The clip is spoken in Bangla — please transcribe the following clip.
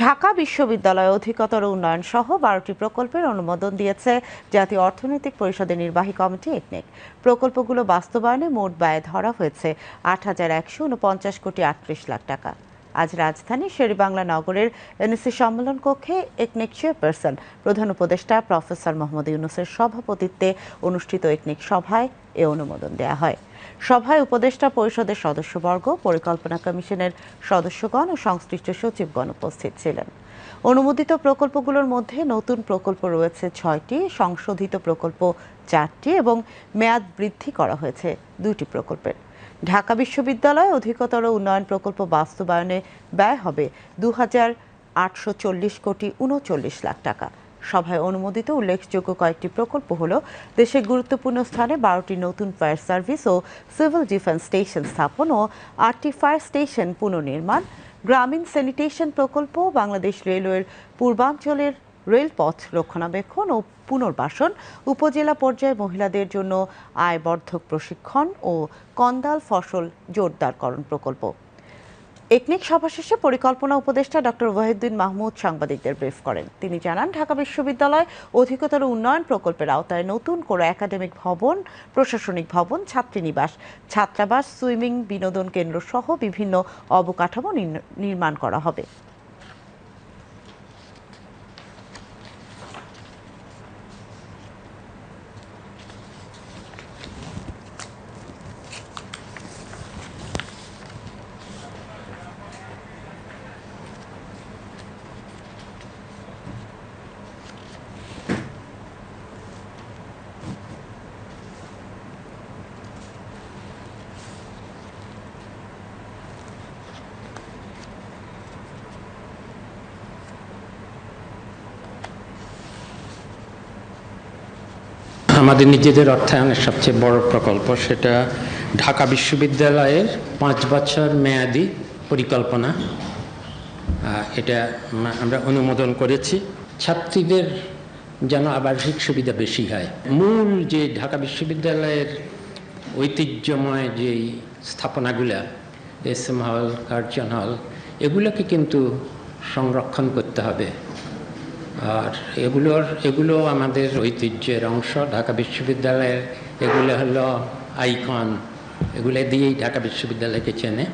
ঢাকা বিশ্ববিদ্যালয় অধিকতর উন্নয়ন সহ বারোটি প্রকল্পের অনুমোদন দিয়েছে জাতীয় অর্থনৈতিক পরিষদের নির্বাহী কমিটি একনেক প্রকল্পগুলো বাস্তবায়নে মোট ব্যয় ধরা হয়েছে আট হাজার একশো উনপঞ্চাশ কোটি আটত্রিশ লাখ টাকা। আজ রাজধানীর শেরেবাংলা নগরের এনএসসি সম্মেলন কক্ষে একনেক চেয়ারপারসন প্রধান উপদেষ্টা প্রফেসর মোহাম্মদ ইউনুসের সভাপতিত্বে অনুষ্ঠিত একনেক সভায় এ অনুমোদন দেওয়া হয়। সভায় উপদেষ্টা পরিষদের সদস্যবর্গ, পরিকল্পনা কমিশনের সদস্যগণ ও সংশ্লিষ্ট সচিবগণ উপস্থিত ছিলেন। অনুমোদিত প্রকল্পগুলোর মধ্যে নতুন প্রকল্প রয়েছে ছয়টি, সংশোধিত প্রকল্প চারটি এবং মেয়াদ বৃদ্ধি করা হয়েছে দুইটি প্রকল্পের। ঢাকা বিশ্ববিদ্যালয় অধিকতর উন্নয়ন প্রকল্প বাস্তবায়নে ব্যয় হবে দু হাজার আটশো চল্লিশ কোটি উনচল্লিশ লাখ টাকা। সভায় অনুমোদিত উল্লেখযোগ্য কয়েকটি প্রকল্প হল দেশের গুরুত্বপূর্ণ স্থানে বারোটি নতুন ফায়ার সার্ভিস ও সিভিল ডিফেন্স স্টেশন স্থাপন ও আটটি ফায়ার স্টেশন পুনর্নির্মাণ, গ্রামীণ স্যানিটেশন প্রকল্প, বাংলাদেশ রেলওয়ের পূর্বাঞ্চলের রেলপথ রক্ষণাবেক্ষণ ও পুনর্বাসন, উপজেলা পর্যায়ে মহিলাদের জন্য আয়বর্ধক প্রশিক্ষণ ও কন্দাল ফসল জোরদারকরণ প্রকল্প। একনিক সভা শেষে পরিকল্পনা উপদেষ্টা ডক্টর ওয়াহিদ্দিন মাহমুদ সাংবাদিকদের ব্রিফ করেন। তিনি জানান, ঢাকা বিশ্ববিদ্যালয় অধিকতর উন্নয়ন প্রকল্পের আওতায় নতুন করে একাডেমিক ভবন, প্রশাসনিক ভবন ছাত্রীনিবাস ছাত্রাবাস, সুইমিং, বিনোদন কেন্দ্র সহ বিভিন্ন অবকাঠামো নির্মাণ করা হবে। আমাদের নিজেদের অর্থায়নের সবচেয়ে বড় প্রকল্প সেটা ঢাকা বিশ্ববিদ্যালয়ের পাঁচ বছর মেয়াদি পরিকল্পনা। এটা আমরা অনুমোদন করেছি। ছাত্রীদের যেন আবাসিক সুবিধা বেশি হয়। মূল যে ঢাকা বিশ্ববিদ্যালয়ের ঐতিহ্যময় যেই স্থাপনাগুলা, S M hall, Curzon hall, এগুলোকে কিন্তু সংরক্ষণ করতে হবে। আর এগুলোর, এগুলো আমাদের ঐতিহ্যের অংশ। ঢাকা বিশ্ববিদ্যালয়ের এগুলো হলো আইকন এগুলো দিয়েই ঢাকা বিশ্ববিদ্যালয়কে চেনে।